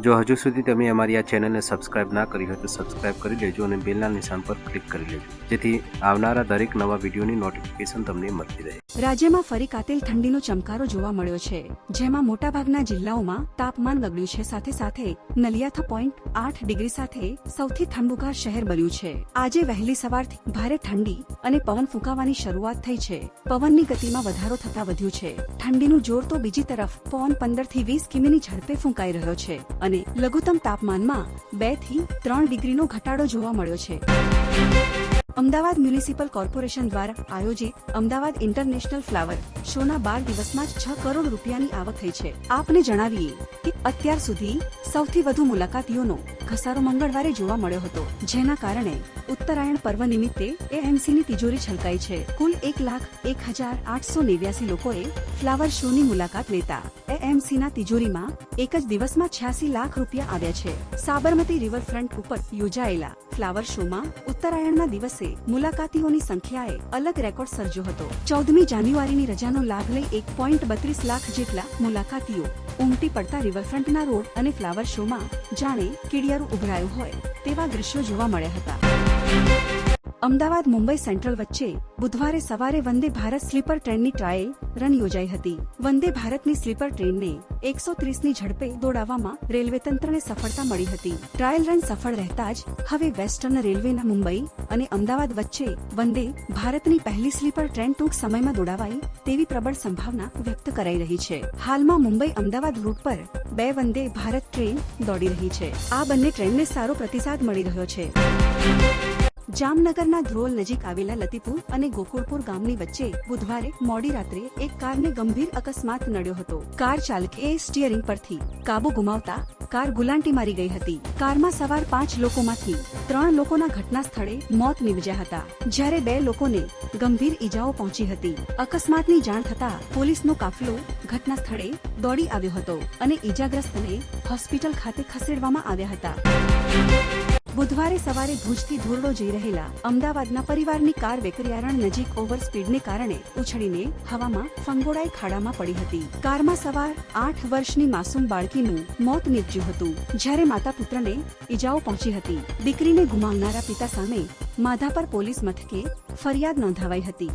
જો હજુ સુધી તમે અમારી આ ચેનલને સબસ્ક્રાઇબ ના કરી હોય તો સબસ્ક્રાઇબ કરી લેજો અને બેલના નિશાન પર ક્લિક કરી લેજો. જેથી આવનારા દરેક નવા વિડીયોની નોટિફિકેશન તમને મળતી રહે. રાજ્યમાં ફરી કાતિલ ઠંડીનો ચમકારો જોવા મળ્યો છે, જેમાં મોટાભાગના જિલ્લાઓમાં તાપમાન ગગડ્યું છે. સાથે સાથે નલિયાથા પોઈન્ટ આઠ ડિગ્રી સાથે સૌથી ઠંડુકાર શહેર બન્યું છે. આજે વહેલી સવારથી ભારે ઠંડી અને પવન ફૂંકાવાની શરૂઆત થઈ છે. પવનની ગતિમાં વધારો થતા વધ્યું છે. ઠંડીનું જોર તો બીજી તરફ પવન પંદરથી વીસ કિમીની ઝડપે ફૂંકાઈ રહ્યો છે. અને લઘુત્તમ તાપમાનમાં બેથી ત્રણ ડિગ્રીનો ઘટાડો જોવા મળ્યો છે. અમદાવાદ મ્યુનિસિપલ કોર્પોરેશન દ્વારા આયોજિત અમદાવાદ ઇન્ટરનેશનલ ફ્લાવર શોના બાર દિવસમાં છ કરોડ રૂપિયાની આવક થઈ છે. આપને જણાવીએ કે અત્યાર સુધી સૌથી વધુ મુલાકાતીઓનો ઘસારો મંગળવારે જોવા મળ્યો હતો, જેના કારણે ઉત્તરાયણ પર્વ નિમિત્તે એએમસીની તિજોરી છલકાઈ છે. કુલ એક લાખ એક હજાર આઠસો નેવ્યાસી લોકોએ ફ્લાવર શોની મુલાકાત લેતા એએમસીના તિજોરીમાં એક જ દિવસમાં છ્યાસી લાખ રૂપિયા આવ્યા છે. સાબરમતી રિવરફ્રન્ટ ઉપર યોજાયેલા ફ્લાવર શોમાં ઉત્તરાયણના દિવસે મુલાકાતીઓની સંખ્યાએ અલગ રેકોર્ડ સર્જ્યો હતો. ચૌદમી જાન્યુઆરીની રજાનો લાભ લઈ એક પોઈન્ટ બત્રીસ લાખ જેટલા મુલાકાતીઓ ઉમટી પડતા રિવરફ્રન્ટના રોડ અને ફ્લાવર શોમાં જાણે કીડિયારું ઉભરાયું હોય તેવા દ્રશ્યો જોવા મળ્યા હતા. અમદાવાદ મુંબઈ સેન્ટ્રલ વચ્ચે બુધવારે સવારે વંદે ભારત સ્લીપર ટ્રેનની ટ્રાયલ રન યોજાઈ હતી. વંદે ભારતની સ્લીપર ટ્રેનને એકસો ત્રીસની ઝડપે દોડાવવામાં રેલવે તંત્રને સફળતા મળી હતી. ટ્રાયલ રન સફળ રહેતા જ હવે વેસ્ટર્ન રેલવેના મુંબઈ અને અમદાવાદ વચ્ચે વંદે ભારતની પહેલી સ્લીપર ટ્રેન ટૂંક સમયમાં દોડાવાય તેવી પ્રબળ સંભાવના વ્યક્ત કરાઈ રહી છે. હાલમાં મુંબઈ અમદાવાદ રૂટ પર બે વંદે ભારત ટ્રેન દોડી રહી છે. આ બંને ટ્રેનને સારો પ્રતિસાદ મળી રહ્યો છે. જામનગરના ધ્રોલ નજીક આવેલા લતીપુર અને ગોકુળપુર ગામની વચ્ચે બુધવારે મોડી રાત્રે એક કારને ગંભીર અકસ્માત નડ્યો હતો. કાર ચાલકે સ્ટીયરિંગ પરથી કાબુ ગુમાવતા કાર ગુલાંટી મારી ગઈ હતી. કારમાં સવાર પાંચ લોકોમાંથી ત્રણ લોકોના ઘટના સ્થળે મોત નીપજ્યા હતા. જ્યારે બે લોકોને ગંભીર ઈજાઓ પહોંચી હતી. અકસ્માતની જાણ થતા પોલીસનો કાફલો ઘટના સ્થળે દોડી આવ્યો હતો અને ઈજાગ્રસ્તને હોસ્પિટલ ખાતે ખસેડવામાં આવ્યા હતા. બુધવારે સવારે ભુજથી ધોરડો જઈ રહેલા અમદાવાદના પરિવારની કાર વેકરિયારણ નજીક ઓવર સ્પીડને કારણે ઉછળીને હવામાં ફંગોળાઈ ખાડામાં પડી હતી. કારમાં સવાર આઠ વર્ષની માસૂમ બાળકીનું મોત નીપજ્યું હતું. જ્યારે માતા પુત્રને ઈજાઓ પહોંચી હતી. દીકરીને ગુમાવનારા પિતા સામે માધાપર પોલીસ મથકે ફરિયાદ નોંધાવાઈ હતી.